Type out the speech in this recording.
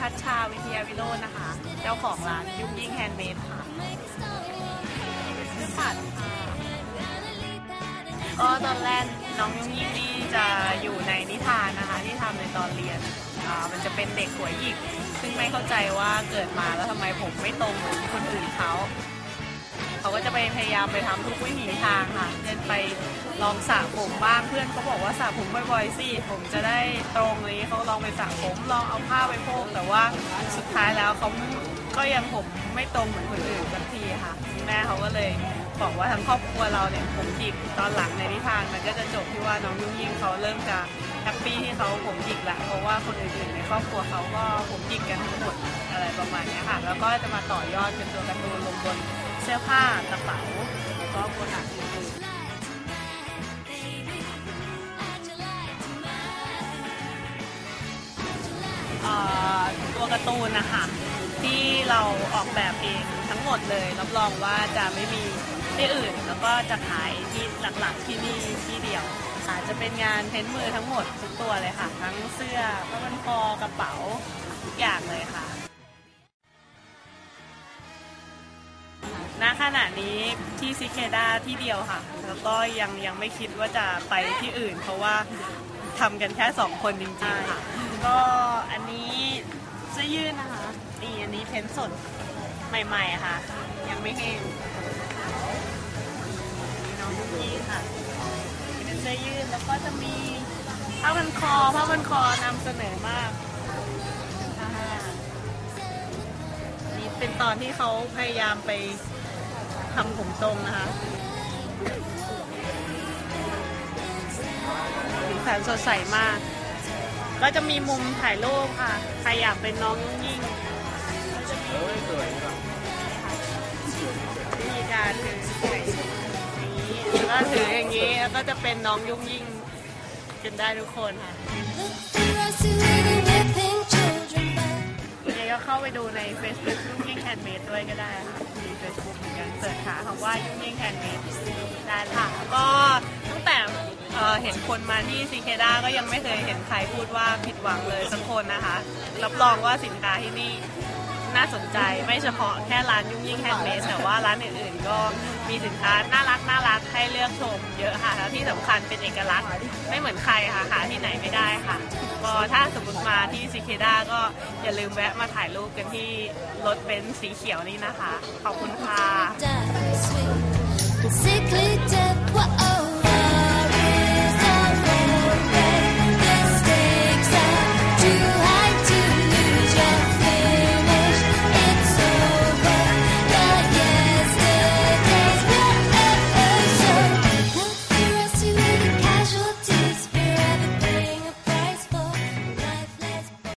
ชื่อทัชชาวิทยาวิโรจน์นะคะ เจ้าของร้านยุ่งยิ่งแฮนด์เมดค่ะชื่อปัดค่ะ ก็ตอนแรกน้องยุ่งยิ่งนี่จะอยู่ในนิทานนะคะ ที่ทำในตอนเรียนอ่ามันจะเป็นเด็กหัวหยิก ซึ่งไม่เข้าใจว่าเกิดมาแล้วทำไมผมไม่ตรงเหมือนคนอื่นเขา เขาก็จะไปพยายามไปทำทุกวิถีทางค่ะเช่นไปลองสระผมบ้างเพื่อนเขาบอกว่าสระผมบ่อยๆสิผมจะได้ตรงนี้เขาลองไปสระผมลองเอาผ้าไปโพกแต่ว่าสุดท้ายแล้วเขาก็ยังผมไม่ตรงเหมือนคนอื่นสักทีค่ะแม่เขาก็เลยบอกว่าทั้งครอบครัวเราเนี่ยผมหยิกตอนหลังในนิทานมันก็จะจบที่ว่าน้องยุ่งยิ่งเขาเริ่มจะแฮปปี้ที่เขาผมหยิกละเพราะว่าคนอื่นๆในครอบครัวเขาก็ผมหยิกกันทั้งหมดอะไรประมาณนี้ค่ะแล้วก็จะมาต่อยอดเป็นตัวการ์ตูนลงบน สื้อผ้ากระเป๋าแล้วก็โปรดักต์อื่นๆเอ่อตัวการ์ตูนนะคะที่เราออกแบบเองทั้งหมดเลย รับรองว่าจะไม่มีที่อื่น แล้วก็จะขายที่หลักๆที่นี่ที่เดียวค่ะจะเป็นงานเพ้นท์มือทั้งหมดทุกตัวเลยค่ะ ทั้งเสื้อผ้าพันคอกระเป๋าทุกอย่างเลย ที่ซิเคดาที่เดียวค่ะ แล้วก็ยังยังไม่คิดว่าจะไปที่อื่น เพราะว่าทำกันแค่สองคนจริงๆค่ะ ก็อันนี้เสื้อยืดนะคะนี่อันนี้เพ้นท์สดใหม่ๆค่ะ ยังไม่แห้งนี่น้องยุกี้ค่ะเป็นเสื้อยืดแล้วก็จะมีผ้าพันคอผ้าพันคอนำเสนอมากนี่เป็นตอนที่เขาพยายามไป ทำผมตรงนะคะสีสันสดใสมาก ก็จะมีมุมถ่ายรูปค่ะ ใครอยากเป็นน้องยุ่งยิ่งก็จะมีวิธีการถืออย่างนี้แล้วก็ถืออย่างนี้ แล้วก็จะเป็นน้องยุ่งยิ่งกันได้ทุกคนค่ะยังไงก็เข้าไปดูใน Facebook ยุ่งยิ่งแฮ นด์เมดด้วยก็ได้ค่ะมี Facebook เหมือนกันเสิร์ชหาคำว่ายุ่งยิ่งแฮนด์เมดได้ค่ะ ก็ตั้งแต่เอ่อเห็นคนมาที่ซีเคด้าก็ยังไม่เคยเห็นใครพูดว่าผิดหวังเลยสักคนนะคะ รับรองว่าสินค้าที่นี่น่าสนใจไม่เฉพาะแค่ร้านยุ่งยิ่งแฮนด์เมดแต่ว่าร้านอื่นๆก็มีสินค้าน่ารักน่ารักให้เลือกชมเยอะค่ะแล้วที่สำคัญเป็นเอกลักษณ์ไม่เหมือนใครค่ะหาที่ไหนไม่ได้ค่ะ ก็ถ้าสมมติมาที่ซิเคด้าก็อย่าลืมแวะมาถ่ายรูปกันที่รถเบนซ์สีเขียวนี้นะคะ ขอบคุณค่ะ